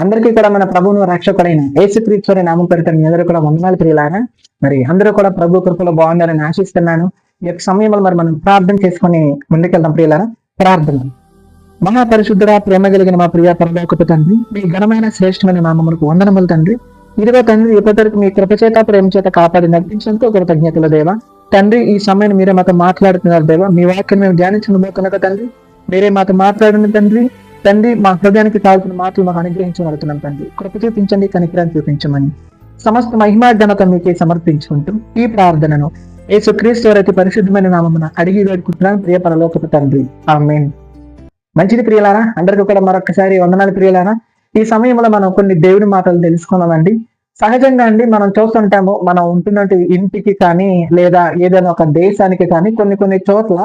అందరికీ కూడా మన ప్రభువును రక్షకుడైన యేసుక్రీశ్వరి నామం పెడతారు మీ అందరూ కూడా వందనాలు ప్రియులారా మరి అందరూ కూడా ప్రభు కృపలో బాగుండాలని ఆశిస్తున్నాను. ఈ యొక్క సమయంలో మరి మనం ప్రార్థన చేసుకుని ముందుకెళ్దాం ప్రియులారా. ప్రార్థన. మహాపరిశుద్ధుడా ప్రేమ కలిగిన మా ప్రియ పరలోకపు తండ్రి మీ ఘనమైన శ్రేష్టమైన నామములకు వందనములు తండ్రి. ఇదిగో తండ్రి ఇప్పటివరకు మీ కృపచేత ప్రేమ చేత కాపాడి నడిపించినందుకు కృతజ్ఞతలు దేవా. తండ్రి ఈ సమయం మీరే మాతో మాట్లాడుతున్నారు దేవా. మీ వాక్యం మేము ధ్యానించిన తండ్రి. మీరే మాతో మాట్లాడిన తండ్రి. తండ్రి మా హృదయానికి కావాల్సిన మాటలు మాకు అనుగ్రహించబడుతున్నాం తండ్రి. కృప చూపించండి కనికరాన్ని చూపించమని. సమస్త మహిమా ఘనత మీకే సమర్పించుకుంటూ ఈ ప్రార్థనను యేసుక్రీస్తు వారి పరిశుద్ధమైన నామమున అడిగి వేడుకుంటున్నాను ప్రియ పరలోకపు తండ్రి. ఆమేన్. మంచిది ప్రియులారా అందరికీ కూడా మరొకసారి వందనాలు ప్రియులారా. ఈ సమయంలో మనం కొన్ని దేవుని మాటలు తెలుసుకున్నామండి. సహజంగా అండి మనం చూస్తుంటాము మనం ఉంటున్నట్టు ఇంటికి కానీ లేదా ఏదైనా ఒక దేశానికి కానీ కొన్ని కొన్ని చోట్ల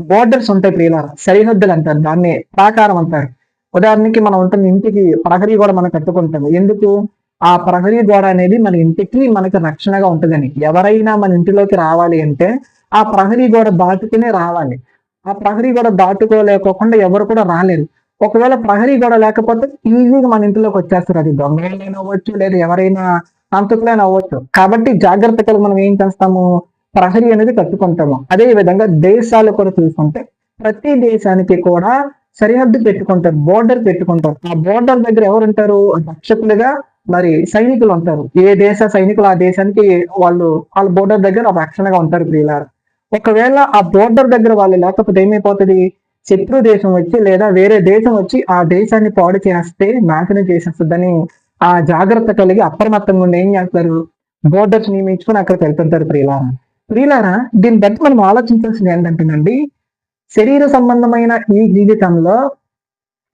బోర్డర్స్ ఉంటాయి ప్రియులారా. సరిహద్దులు అంటారు దాన్ని ప్రాకారం అంటారు. ఉదాహరణకి మనం ఉంటుంది ఇంటికి ప్రహరీ కూడా మనం కట్టుకుంటాము. ఎందుకు? ఆ ప్రహరీ గోడ అనేది మన ఇంటికి మనకి రక్షణగా ఉంటుందని. ఎవరైనా మన ఇంటిలోకి రావాలి అంటే ఆ ప్రహరీ గోడ దాటుకునే రావాలి. ఆ ప్రహరీ గోడ దాటుకోలేకోకుండా ఎవరు కూడా రాలేరు. ఒకవేళ ప్రహరీ గోడ లేకపోతే ఈజీగా మన ఇంట్లోకి వచ్చేస్తారు. అది దొంగలైనా అవ్వచ్చు లేదా ఎవరైనా హంతకులైనా అవ్వచ్చు. కాబట్టి జాగ్రత్తగా మనం ఏం చేస్తాము? ప్రహరీ అనేది కట్టుకుంటాము. అదే విధంగా దేశాలు కూడా చూసుకుంటే ప్రతి దేశానికి కూడా సరిహద్దు పెట్టుకుంటారు బోర్డర్ పెట్టుకుంటారు. ఆ బోర్డర్ దగ్గర ఎవరు ఉంటారు రక్షకులుగా మరి సైనికులు ఉంటారు. ఏ దేశ సైనికులు ఆ దేశానికి వాళ్ళు వాళ్ళ బోర్డర్ దగ్గర రక్షణగా ఉంటారు ప్రియులారు. ఒకవేళ ఆ బోర్డర్ దగ్గర వాళ్ళు లేకపోతే ఏమైపోతుంది? శత్రు దేశం వచ్చి లేదా వేరే దేశం వచ్చి ఆ దేశాన్ని పాడు చేస్తే నాశనం చేసేస్తుందని ఆ జాగ్రత్త కలిగి అప్రమత్తంగా ఉండి ఏం చేస్తారు? బోర్డర్స్ నియమించుకొని అక్కడికి వెళ్తుంటారు ప్రియులారా. ప్రియులారా దీన్ని బట్టి మనం ఆలోచించాల్సింది ఏంటంటేనండి శరీర సంబంధమైన ఈ జీవితంలో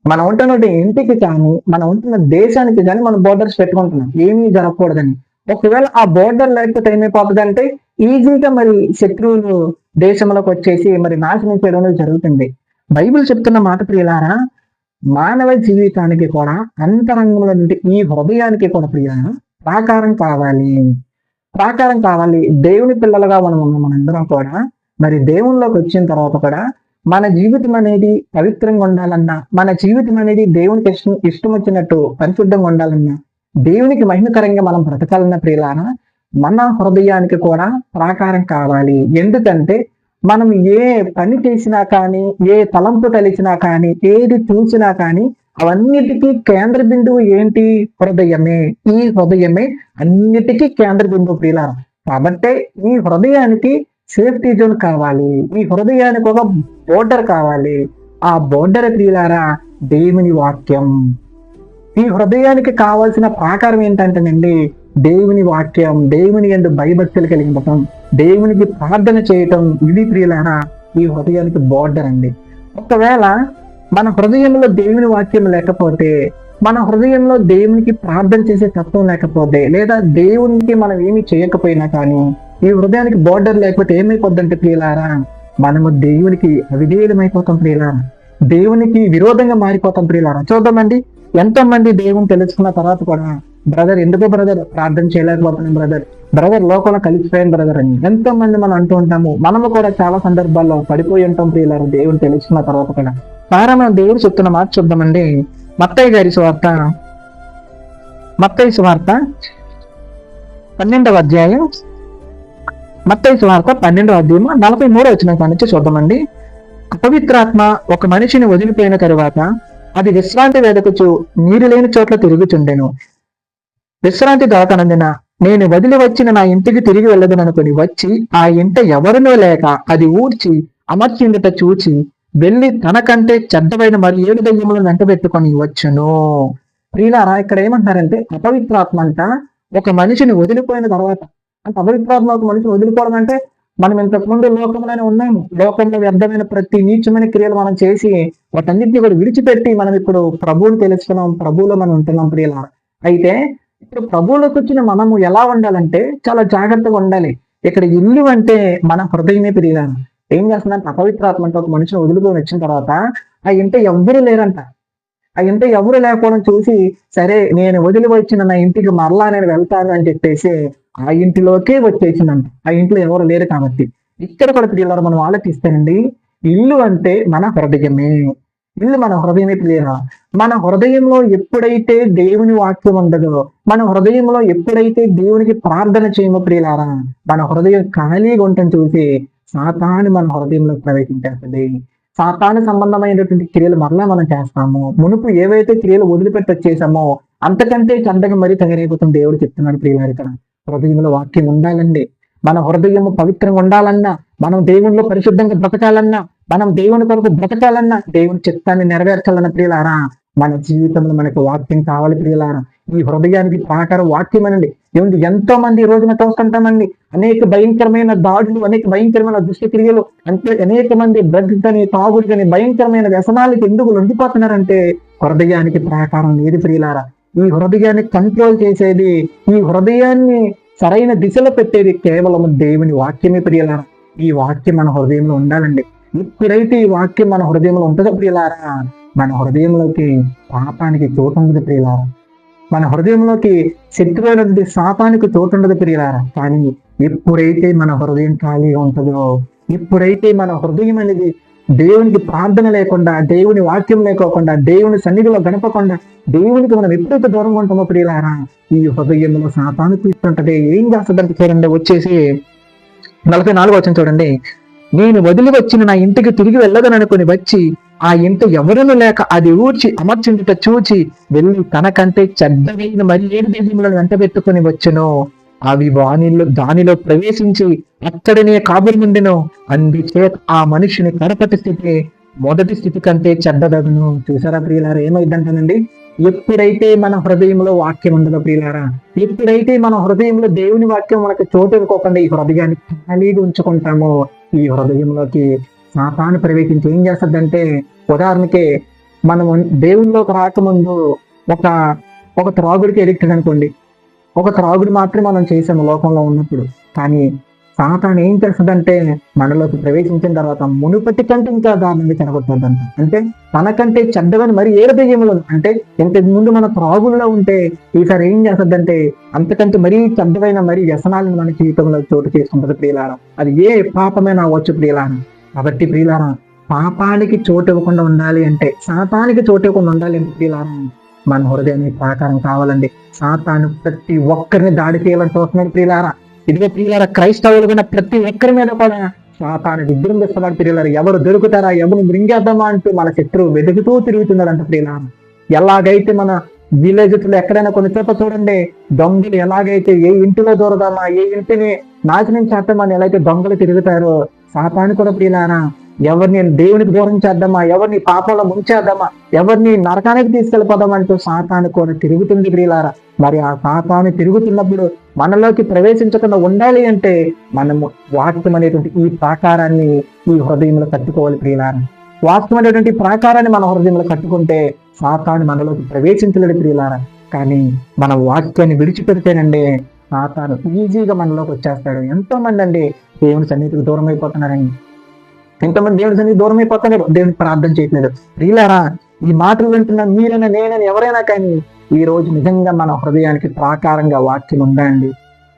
మనం ఉంటున్న ఇంటికి కానీ మనం ఉంటున్న దేశానికి కానీ మనం బోర్డర్స్ పెట్టుకుంటున్నాం. ఏమీ జరగకూడదని. ఒకవేళ ఆ బోర్డర్ లేకపోతే ఏమైపోతుంది అంటే ఈజీగా మరి శత్రువులు దేశంలోకి వచ్చేసి మరి నాశనం చేయడం అనేది జరుగుతుంది. బైబిల్ చెప్తున్న మాట ప్రియులారా మానవ జీవితానికి కూడా అంతరంగంలో నుండి ఈ హృదయానికి కూడా ప్రియులారా ప్రాకారం కావాలి. ప్రాకారం కావాలి. దేవుని పిల్లలుగా మనం ఉన్నాం మనందరం కూడా. మరి దేవునిలోకి వచ్చిన తర్వాత కూడా మన జీవితం అనేది పవిత్రంగా ఉండాలన్నా మన జీవితం అనేది దేవునికి ఇష్టం ఇష్టం వచ్చినట్టు పరిశుద్ధంగా ఉండాలన్నా దేవునికి మహిమకరంగా మనం బ్రతకాలన్న ప్రియులారా మన హృదయానికి కూడా ప్రాకారం కావాలి. ఎందుకంటే మనం ఏ పని చేసినా కానీ ఏ తలంపు తలిచినా కానీ ఏది చూసినా కానీ అవన్నిటికీ కేంద్ర బిందువు ఏంటి? హృదయమే. ఈ హృదయమే అన్నిటికీ కేంద్ర బిందువు ప్రియులారా. కాబట్టి ఈ హృదయానికి సేఫ్టీ జోన్ కావాలి. ఈ హృదయానికి ఒక బోర్డర్ కావాలి. ఆ బోర్డర్ ప్రియులారా దేవుని వాక్యం. ఈ హృదయానికి కావాల్సిన ప్రాకారం ఏంటంటేనండి దేవుని వాక్యం. దేవుని ఎందు భయభక్తులు కలిగించటం దేవునికి ప్రార్థన చేయటం. ఇది ప్రియులారా ఈ హృదయానికి బోర్డర్ అండి. ఒకవేళ మన హృదయంలో దేవుని వాక్యం లేకపోతే మన హృదయంలో దేవునికి ప్రార్థన చేసే తత్వం లేకపోతే లేదా దేవునికి మనం ఏమి చేయకపోయినా కానీ ఈ హృదయానికి బోర్డర్ లేకపోతే ఏమైపోద్దంటే ప్రియులారా మనము దేవునికి అవిధేయులమైపోతాం ప్రియులారా. దేవునికి విరోధంగా మారిపోతాం ప్రియులారా. చూద్దామండి. ఎంతో మంది దేవుని తెలుసుకున్న తర్వాత కూడా బ్రదర్ ఎందుకో బ్రదర్? ప్రార్థన చేయలేకపోతున్నాం బ్రదర్. బ్రదర్ లోకంలో కలిసిపోయాను బ్రదర్ అని ఎంతో మంది మనం అంటూ ఉంటాము. మనము కూడా చాలా సందర్భాల్లో పడిపోయి ఉంటాం ప్రియులారు దేవుని తెలుసుకున్న తర్వాత కూడా. సారా మనం దేవుడు చెప్తున్న మాట చూద్దామండి. మత్తయ్య గారి సువార్త. మత్తయ్య సువార్త పన్నెండవ అధ్యాయం. మత్తయ్య సువార్త పన్నెండవ అధ్యాయం నలభై మూడో వచ్చిన నుంచి చూద్దామండి. అపవిత్రాత్మ ఒక మనిషిని వదిలిపోయిన తరువాత అది విశ్రాంతి వేదకుచు నీరు లేని చోట్ల తిరుగుచుండెను. విశ్రాంతి దొరకనందున నేను వదిలి వచ్చిన నా ఇంటికి తిరిగి వెళ్ళదననుకుని వచ్చి ఆ ఇంట ఎవరినో లేక అది ఊడ్చి అమర్చిందట చూచి వెళ్ళి తనకంటే చెడ్డమైన మరి ఏడు దయ్యములను వెంటబెట్టుకొని వచ్చును. ప్రియులారా ఇక్కడ ఏమంటారంటే అపవిత్రాత్మ అంట ఒక మనిషిని వదిలిపోయిన తర్వాత అంటే అపవిత్రాత్మ ఒక మనిషిని వదిలిపోవడం అంటే మనం ఇంతకుముందు లోకంలోనే ఉన్నాము. లోకంలో వ్యర్థమైన ప్రతి నీచమైన క్రియలు మనం చేసి వాటన్నిటిని కూడా విడిచిపెట్టి మనం ఇప్పుడు ప్రభువుని తెలుసుకున్నాం ప్రభువులో మనం ఉంటున్నాం ప్రియులారా. అయితే ఇప్పుడు ప్రభువులోకి వచ్చిన మనము ఎలా ఉండాలంటే చాలా జాగ్రత్తగా ఉండాలి. ఇక్కడ ఇల్లు అంటే మన హృదయమే పెరిగాను ఏం చేస్తుందంటే అపవిత్రాత్మ అంటే ఒక మనిషిని వదులుకొని వచ్చిన తర్వాత ఆ ఇంట ఎవ్వరు లేరంట. ఆ ఇంట ఎవరు లేకపోవడం చూసి సరే నేను వదిలి వచ్చిన నా ఇంటికి మరలా నేను వెళ్తాను అని చెప్పేసి ఆ ఇంటిలోకే వచ్చేసిందంట. ఆ ఇంట్లో ఎవరు లేరు కాబట్టి. ఇక్కడ కూడా పిల్లలు మనం ఆలోచిస్తేనండి. ఇల్లు అంటే మన హృదయమే. ఇల్లు మన హృదయమే ప్రియుల మన హృదయంలో ఎప్పుడైతే దేవుని వాక్యం ఉండదో మన హృదయంలో ఎప్పుడైతే దేవునికి ప్రార్థన చేయమో ప్రియులారా మన హృదయం ఖాళీగా ఉంటుంది చూసి సాతాను మన హృదయంలో ప్రవేశించేస్తుంది. సాతాను సంబంధమైనటువంటి క్రియలు మరలా మనం చేస్తాము. మునుపు ఏవైతే క్రియలు వదిలిపెట్టి వచ్చేసామో అంతకంటే చందగా మరీ తగరైపోతుంది దేవుడు చెప్తున్నాడు ప్రియులారు ఇక్కడ. హృదయంలో వాక్యం ఉండాలండి. మన హృదయం పవిత్రంగా ఉండాలన్నా మనం దేవునిలో పరిశుద్ధంగా బ్రతకాలన్నా మనం దేవుని కొరకు బ్రతకాలన్నా దేవుని చిత్తాన్ని నెరవేర్చాలన్న ప్రియులారా మన జీవితంలో మనకు వాక్యం కావాలి ప్రియులారా. ఈ హృదయానికి ప్రాకారం వాక్యం అనండి. ఏమిటి ఎంతో మంది ఈ రోజున చూస్తుంటామండి అనేక భయంకరమైన దాడులు అనేక భయంకరమైన దుష్టక్రియలు అంటే అనేక మంది డ్రగ్స్ అని తాగుడు కానీ భయంకరమైన వ్యసనాలకు ఎందుకు లొంగిపోతున్నారంటే హృదయానికి ప్రాకారం లేదు ప్రియులారా. ఈ హృదయాన్ని కంట్రోల్ చేసేది ఈ హృదయాన్ని సరైన దిశలో పెట్టేది కేవలం దేవుని వాక్యమే ప్రియులారా. ఈ వాక్యం మన హృదయంలో ఉండాలండి. ఎప్పుడైతే ఈ వాక్యం మన హృదయంలో ఉంటుందో ప్రియులారా? మన హృదయంలోకి పాపానికి చోటు ఉండదు ప్రియులారా. మన హృదయంలోకి శత్రువైనటువంటి శాపానికి చోటు ఉండదు ప్రియులారా. కానీ ఎప్పుడైతే మన హృదయం ఖాళీగా ఉంటుందో ఎప్పుడైతే మన హృదయం అనేది దేవునికి ప్రార్థన లేకుండా దేవుని వాక్యం లేకోకుండా దేవుని సన్నిధిలో గడపకుండా దేవునికి మనం ఎప్పుడైతే దూరంగా ఉంటామో ప్రియులారా ఈ హృదయంలో శాతాన్ని తీసుకుంటది ఏం చేస్తుందంటే చూడండి వచ్చేసి నలభై నాలుగు వచ్చిన చూడండి. నేను వదిలి వచ్చిన నా ఇంటికి తిరిగి వెళ్ళదననుకుని వచ్చి ఆ ఇంట ఎవరును లేక అది ఊడ్చి అమర్చించుట చూచి వెళ్ళి తనకంటే చెడ్డవైన మరి ఏడు దేశములను వెంట పెట్టుకుని వచ్చును? అవి వానిలో దానిలో ప్రవేశించి అక్కడనే కాబులు ముండెను అందుచేత ఆ మనిషిని కడపటి స్థితి మొదటి స్థితి కంటే చెడ్డదను చూసారా ప్రియులారా? ఏమైందంటానండి ఎప్పుడైతే మన హృదయంలో వాక్యం ఉండదో ప్రియులారా ఎప్పుడైతే మన హృదయంలో దేవుని వాక్యం మనకు చోటు ఇవ్వకోకుండా ఈ హృదయాన్ని ఖాళీగా ఉంచుకుంటామో ఈ హృదయంలోకి సాతాను ప్రవేశించి ఏం చేస్తుందంటే ఉదాహరణకి మనం దేవుళ్ళలోకి రాకముందు ఒక ఒక త్రాగుడికి ఎడిక్టెడ్ అనుకోండి. ఒక త్రాగుడు మాత్రమే మనం చేసాము లోకంలో ఉన్నప్పుడు. కానీ సాతాను ఏం చేస్తుందంటే మనలోకి ప్రవేశించిన తర్వాత మునుపటి కంటే ఇంకా దారుణంగా కనబడుతుందంట అంటే తనకంటే చెడ్డవని మరి ఏ దయ్యములు? అంటే ఇంతకు ముందు మన త్రాగుల్లో ఉంటే ఈసారి ఏం చేస్తుందంటే అంతకంటే మరీ చెడ్డవైన మరి వ్యసనాలను మన జీవితంలో చోటు చేసుకుంటుంది ప్రియులారా. అది ఏ పాపమైనా అవ్వచ్చు ప్రియులారా. కాబట్టి ప్రియులారా పాపానికి చోటు ఇవ్వకుండా ఉండాలి అంటే శాతానికి చోటు ఇవ్వకుండా ఉండాలి అంటే ప్రియులారా మన హృదయానికి ప్రాకారం కావాలండి. సాతాను ప్రతి ఒక్కరిని దాడి చేయాలని చూస్తున్నాడు ప్రియులారా. ఇదిగో ప్రియులారా క్రైస్తవులు ప్రతి ఒక్కరి మీద కూడా సాతాను విజృంభిస్తున్నాడు ప్రియులారా. ఎవరు దొరుకుతారా ఎవరు మృంగేద్దామా అంటూ మన శత్రువు వెతుకుతూ తిరుగుతున్నాడంట ప్రియులారా. ఎలాగైతే మన విలేజెస్లో ఎక్కడైనా కొన్ని చోట్ల చూడండి దొంగలు ఎలాగైతే ఏ ఇంటిలో దూరదామా ఏ ఇంటిని నాశనం చేద్దామని ఎలా అయితే దొంగలు తిరుగుతారో సాతాను కూడా ప్రియులారా ఎవరిని దేవునికి దూరం చేద్దామా? ఎవరిని పాపంలో ముంచేద్దామా? ఎవరిని నరకానికి తీసుకెళ్ళిపోదామంటూ సాతాను కూడా తిరుగుతుంది ప్రియులారా. మరి ఆ సాతాను తిరుగుతున్నప్పుడు మనలోకి ప్రవేశించకుండా ఉండాలి అంటే మనము వాక్యం అనేటువంటి ఈ ప్రాకారాన్ని ఈ హృదయంలో కట్టుకోవాలి ప్రియులారా. వాక్యం అనేటువంటి ప్రాకారాన్ని మన హృదయంలో కట్టుకుంటే సాతాను మనలోకి ప్రవేశించలేడు ప్రియులారా. కానీ మన వాక్యాన్ని విడిచిపెడితేనండి సాతాను ఈజీగా మనలోకి వచ్చేస్తాడు. ఎంతో మంది అండి దేవుని సన్నిధికి దూరం అయిపోతున్నారండి ఎంతమంది దేవుడి సన్నిధి దూరం అయిపోతున్నారు దేవుని ప్రార్థన చేయట్లేదు. ప్రియులారా ఈ మాటలు వింటున్న మీరైనా నేనని ఎవరైనా కానీ ఈ రోజు నిజంగా మన హృదయానికి ప్రాకారంగా వాక్యం ఉందా అండి?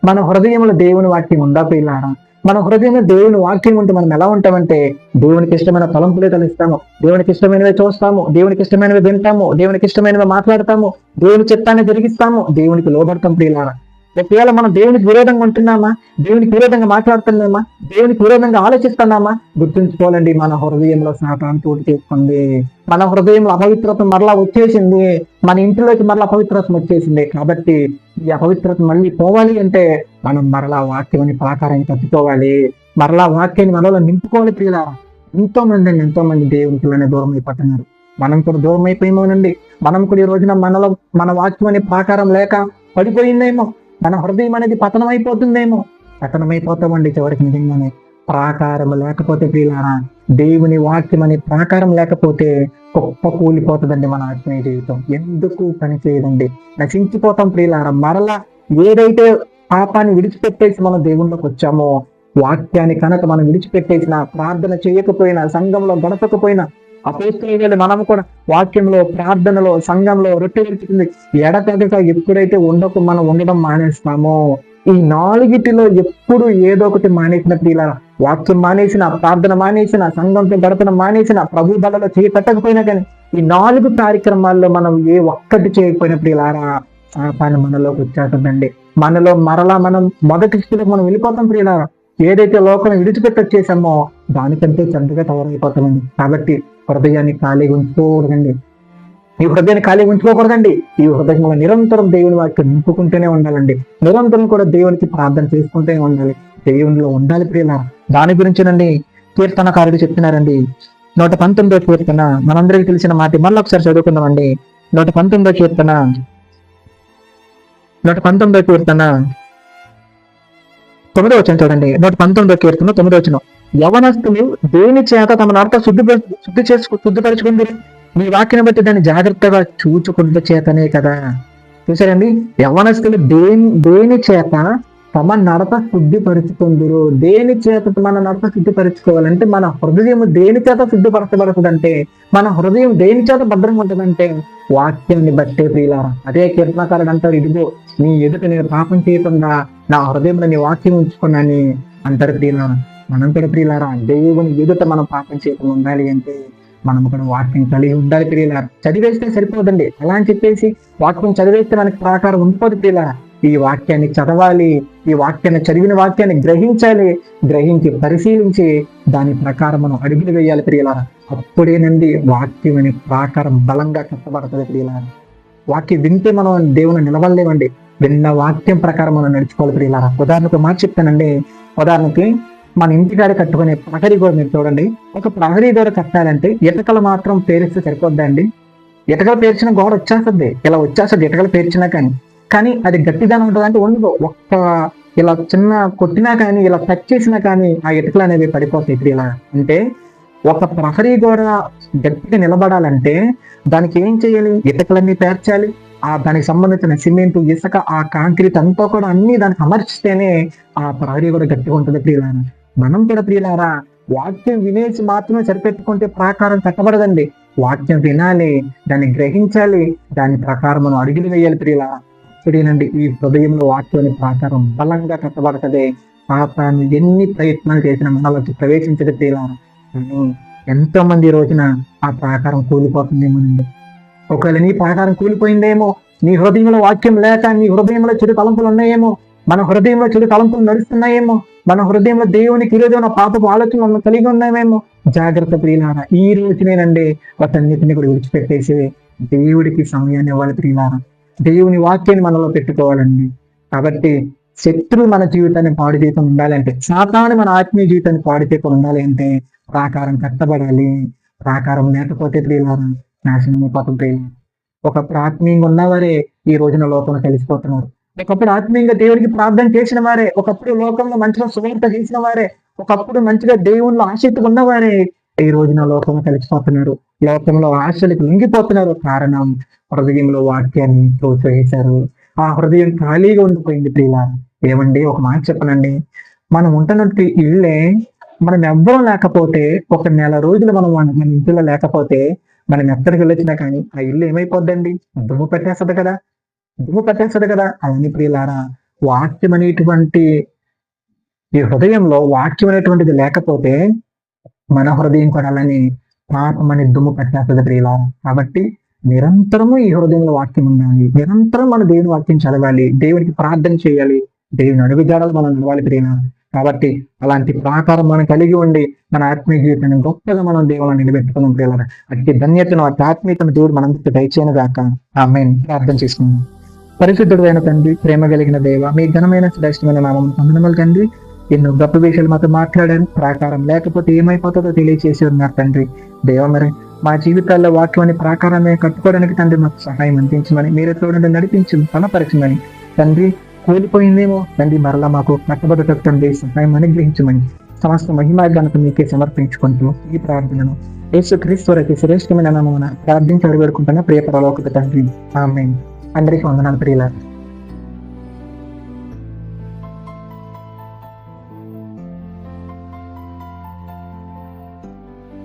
మన హృదయంలో దేవుని వాక్యం ఉందా పిల్లారా మన హృదయంలో దేవుని వాక్యం ఉంటే మనం ఎలా ఉంటామంటే దేవునికి ఇష్టమైన తలంపులే తలిస్తాము. దేవునికి ఇష్టమైనవి చూస్తాము. దేవునికి ఇష్టమైనవి వింటాము. దేవునికి ఇష్టమైనవి మాట్లాడతాము. దేవుని చిత్తాన్ని జరిగిస్తాము. దేవునికి లోబడతాం ప్రియులారా. ఒకవేళ మనం దేవునికి విరోధంగా ఉంటున్నామా? దేవునికి విరోధంగా మాట్లాడుతున్నామా? దేవునికి విరోధంగా ఆలోచిస్తున్నామా? గుర్తుంచుకోవాలండి మన హృదయంలో శాతాన్ని తోటి చేసుకుంది. మన హృదయంలో అపవిత్రత మరలా వచ్చేసింది. మన ఇంటిలోకి మరలా అపవిత్రత వచ్చేసింది. కాబట్టి ఈ అపవిత్రత మళ్ళీ పోవాలి అంటే మనం మరలా వాక్యాన్ని ప్రాకారాన్ని కట్టుకోవాలి మరలా వాక్యాన్ని మనలో నింపుకోవాలి ప్రియులారా ఎంతో మంది అండి ఎంతో మంది దేవునికి దూరం అయిపోతున్నారు. మనం కూడా దూరం అయిపోయామోనండి. మనం కూడా ఈ రోజున మనలో మన వాక్యం అనే ప్రాకారం లేక పడిపోయిందేమో. మన హృదయం అనేది పతనం అయిపోతుందేమో పతనం అయిపోతామండి చివరికి నిజంగానే. ప్రాకారం లేకపోతే ప్రియులారా దేవుని వాక్యం అనే ప్రాకారం లేకపోతే గొప్ప కూలిపోతుందండి మన ఆత్మీయ జీవితం. ఎందుకు పని చేయదండి నశించిపోతాం ప్రియులారా. మరలా ఏదైతే పాపాన్ని విడిచిపెట్టేసి మనం దేవుళ్ళకి వచ్చామో వాక్యాన్ని కనుక మనం విడిచిపెట్టేసిన ప్రార్థన చేయకపోయినా సంఘంలో గడపకపోయినా అపోస్తులు మనం కూడా వాక్యంలో ప్రార్థనలో సంఘంలో రొట్టె విరుచుకుంది ఎడతెగక ఎప్పుడైతే ఉండకు మనం ఉండడం మానేస్తామో ఈ నాలుగిటిలో ఎప్పుడు ఏదో ఒకటి మానేసిన ప్రియుల వాక్యం మానేసిన ప్రార్థన మానేసిన సంఘంతో గడపడం మానేసిన ప్రభు బలలో చేయి పెట్టకపోయినా కానీ ఈ నాలుగు కార్యక్రమాల్లో మనం ఏ ఒక్కటి చేయకపోయిన ప్రియులారా ఆ పని మనలోకి వచ్చేస్తుందండి. మనలో మరలా మనం మొదటి స్థితిలో మనం వెళ్ళిపోతాం ప్రియులారా. ఏదైతే లోకం విడిచిపెట్టి వచ్చేసామో దానికంటే చందగా తయారైపోతామండి. కాబట్టి హృదయాన్ని ఖాళీగా ఉంచుకోకూడదండి. ఈ హృదయాన్ని ఖాళీగా ఉంచుకోకూడదండి. ఈ హృదయంలో నిరంతరం దేవుని వాక్యం నింపుకుంటూనే ఉండాలండి. నిరంతరం కూడా దేవునికి ప్రార్థన చేసుకుంటూనే ఉండాలి. దేవునిలో ఉండాలి ప్రియుల దాని గురించినండి కీర్తనకారుడు చెప్తున్నారండి నూట పంతొమ్మిదో కీర్తన మనందరికీ తెలిసిన మాట. మళ్ళీ ఒకసారి చదువుకుందామండి. నూట పంతొమ్మిదో కీర్తన. నూట పంతొమ్మిదో కీర్తన. తొమ్మిదో వచ్చిన చూడండి. నూట పంతొమ్మిదో కీర్తన తొమ్మిదో వచ్చిన యవనస్తులు దేని చేత తమ నడత శుద్ధి శుద్ధి చేసుకు శుద్ధిపరచుకుంది? మీ వాక్యను బట్టి దాన్ని జాగ్రత్తగా చూచుకుంట చేతనే కదా. చూసారండి యవనస్తులు దేని దేని చేత తమ నడత శుద్ధిపరుచుకుందరు? దేని చేత మన నడత శుద్ధిపరచుకోవాలంటే మన హృదయం దేని చేత శుద్ధిపరచబడుతుందంటే మన హృదయం దేని చేత భద్రంగా ఉంటుందంటే వాక్యాన్ని బట్టే ప్రియులారా. అదే కీర్తనకారుడు అంటారు ఇదిగో నీ ఎదుట నేను పాపం చేయకుండా నా హృదయంలో నీ వాక్యం ఉంచుకున్నాని అంటారు ప్రియులారా. మనం కూడా ప్రియులారా దేవుని ఎదుట మనం పాపం చేయకుండా ఉండాలి అంటే మనం కూడా వాక్యం కలిగి ఉండాలి ప్రియులారా. చదివేస్తే సరిపోదండి. అలా అని చెప్పేసి వాక్యం చదివేస్తే మనకి ప్రాకారం ఉండిపోదు ప్రియులారా. ఈ వాక్యాన్ని చదవాలి ఈ వాక్యాన్ని చదివిన వాక్యాన్ని గ్రహించాలి గ్రహించి పరిశీలించి దాని ప్రకారం మనం అడుగులు వేయాలి ప్రియులారా. అప్పుడేనండి వాక్యం అనే ప్రాకారం బలంగా కట్టబడుతుంది ప్రియులారా. వాక్యం వింటే మనం దేవుని నిలవలేమండి. విన్న వాక్యం ప్రకారం మనం నడుచుకోవాలి ప్రియులారా. ఉదాహరణకు మాట చెప్తానండి. ఉదాహరణకి మన ఇంటికాడ కట్టుకునే ప్రహరీ గోడ మీరు చూడండి. ఒక ప్రహరీ గోడ కట్టాలంటే ఇటకలు మాత్రం పేరిస్తే సరిపోద్దండి. ఇటకలు పేర్చిన గోడ వచ్చేస్తుంది. ఇలా వచ్చేస్తుంది ఇటకలు పేర్చినా కానీ. కానీ అది గట్టిగానే ఉంటుంది అంటే ఉండదు ఒక్క ఇలా చిన్న కొట్టినా కానీ ఇలా టచ్ చేసినా కానీ ఆ ఇటుకలు అనేవి పడిపోతాయి ఇప్పుడు ఇలా. అంటే ఒక ప్రహరీ గోడ గట్టిగా నిలబడాలంటే దానికి ఏం చేయాలి? ఇటుకలన్నీ పేర్చాలి. ఆ దానికి సంబంధించిన సిమెంట్ ఇసుక ఆ కాంక్రీట్ అంతా కూడా అన్ని దానికి అమర్చితేనే ఆ ప్రహరీ కూడా గట్టిగా ఉంటుంది ప్రియులారా మనం కూడా ప్రియులారా వాక్యం వినేసి మాత్రమే సరిపెట్టుకుంటే ప్రాకారం కట్టబడదండి వాక్యం వినాలి దాన్ని గ్రహించాలి దాని ప్రకారం మనం అడుగులు వేయాలి ప్రియులారా. ఇప్పుడేనండి ఈ హృదయంలో వాక్యాన్ని ప్రాకారం బలంగా కట్టబడుతుంది పాపాన్ని ఎన్ని ప్రయత్నాలు చేసినా మనలోకి ప్రవేశించడం ప్రియులారా. కానీ ఎంతో మంది ఈ రోజున ఆ ప్రాకారం కూలిపోతుందేమోనండి. ఒకవేళ నీ ప్రాకారం కూలిపోయిందేమో నీ హృదయంలో వాక్యం లేక నీ హృదయంలో చెడు తలంపులు ఉన్నాయేమో మన హృదయంలో చెడు తలంపులు నడుస్తున్నాయేమో మన హృదయంలో దేవునికి విరోధమైన పాపపు ఆలోచనలు కలిగి ఉన్నామేమో? జాగ్రత్త ప్రియులారా ఈ రోజునేనండి వాటన్నిటిని కూడా విడిచిపెట్టేసి దేవుడికి సమయాన్ని ఇవ్వాలి ప్రియులారా. దేవుని వాక్యాన్ని మనలో పెట్టుకోవాలండి. కాబట్టి శత్రువు మన జీవితాన్ని పాడు చేయకుండా ఉండాలంటే సాతాను మన ఆత్మీయ జీవితాన్ని పాడు చేయకుండా ఉండాలి అంటే ప్రాకారం కట్టబడాలి. ప్రాకారం లేకపోతే ప్రియులారా నాశనం అయిపోతుంది ఒక ప్రాత్మీయంగా ఉన్నవారే ఈ రోజున లోపల కలిసిపోతున్నారు. ఒకప్పుడు ఆత్మీయంగా దేవుడికి ప్రార్థన చేసిన వారే ఒకప్పుడు లోకంలో మంచిగా సువార్త చేసిన వారే ఒకప్పుడు మంచిగా దేవుళ్ళు ఆసక్తి ఉన్నవారే ఈ రోజున లోకం కలిసిపోతున్నారు. లోకంలో ఆశలకు లొంగిపోతున్నారు. కారణం హృదయంలో వాక్యాన్ని ప్రోత్సహించారు. ఆ హృదయం ఖాళీగా ఉండిపోయింది ప్రియుల ఏమండి? ఒక మాట చెప్పనండి. మనం ఉంటున్నట్టు ఇళ్ళే మనం ఎవ్వరం లేకపోతే ఒక నెల రోజులు మనం మన మన ఇంట్లో లేకపోతే మనం ఎక్కడికి వెళ్ళొచ్చినా కానీ ఆ ఇల్లు ఏమైపోద్దండి? దుమ్ము పెట్టేస్తుంది కదా. దుమ్ము పెట్టేస్తుంది కదా. అవన్నీ ప్రియులారా వాక్యం అనేటువంటి ఈ హృదయంలో వాక్యం అనేటువంటిది లేకపోతే మన హృదయం కూడా అలాని పాపం అనే దుమ్ము పట్టేస్తుంది ప్రియులారా. కాబట్టి నిరంతరము ఈ హృదయంలో వాక్యం ఉండాలి. నిరంతరం మన దేవుని వాక్యం చదవాలి దేవునికి ప్రార్థన చేయాలి దేవుని అడుగుజాడలు మనం నడవాలి ప్రియులారా. కాబట్టి అలాంటి ప్రాకారం మనం కలిగి ఉండి మన ఆత్మీయ జీవితాన్ని గొప్పగా మనం దేవుని నిలబెట్టుకుని ప్రియులారా. అట్టి ధన్యతను అట్టి ఆత్మీయతను దేవుడు మనందరికీ దయచేయను గాక. ఆమె ప్రార్థన చేసుకున్నాం పరిశుద్ధుడైన తండ్రి ప్రేమ కలిగిన దేవ మీ ఘనమైన శ్రేష్టమైన నామం పొందనమల తండ్రి. ఎన్నో గొప్ప విషయాలు మాతో మాట్లాడాను ప్రాకారం లేకపోతే ఏమైపోతుందో తెలియచేసి ఉన్నారు తండ్రి. దేవ మరి మా జీవితాల్లో వాక్యాన్ని ప్రాకారమే కట్టుకోవడానికి తండ్రి మాకు సహాయం అందించమని మీరే చూడండి నడిపించి బలపరచమని తండ్రి కూలిపోయిందేమో తండ్రి మరలా మాకు కట్టబడటకు తండ్రి సహాయం అనుగ్రహించమని సమస్త మహిమా ఘనత మీకే సమర్పించుకుంటూ ఈ ప్రార్థనను యేసు క్రీస్తు వరకు శ్రేష్టమైన నామమున ప్రార్థించి అడుగుడుకుంటున్న ప్రియ తండ్రి. ఆమె అందరికీ వందనాలు ప్రియులారు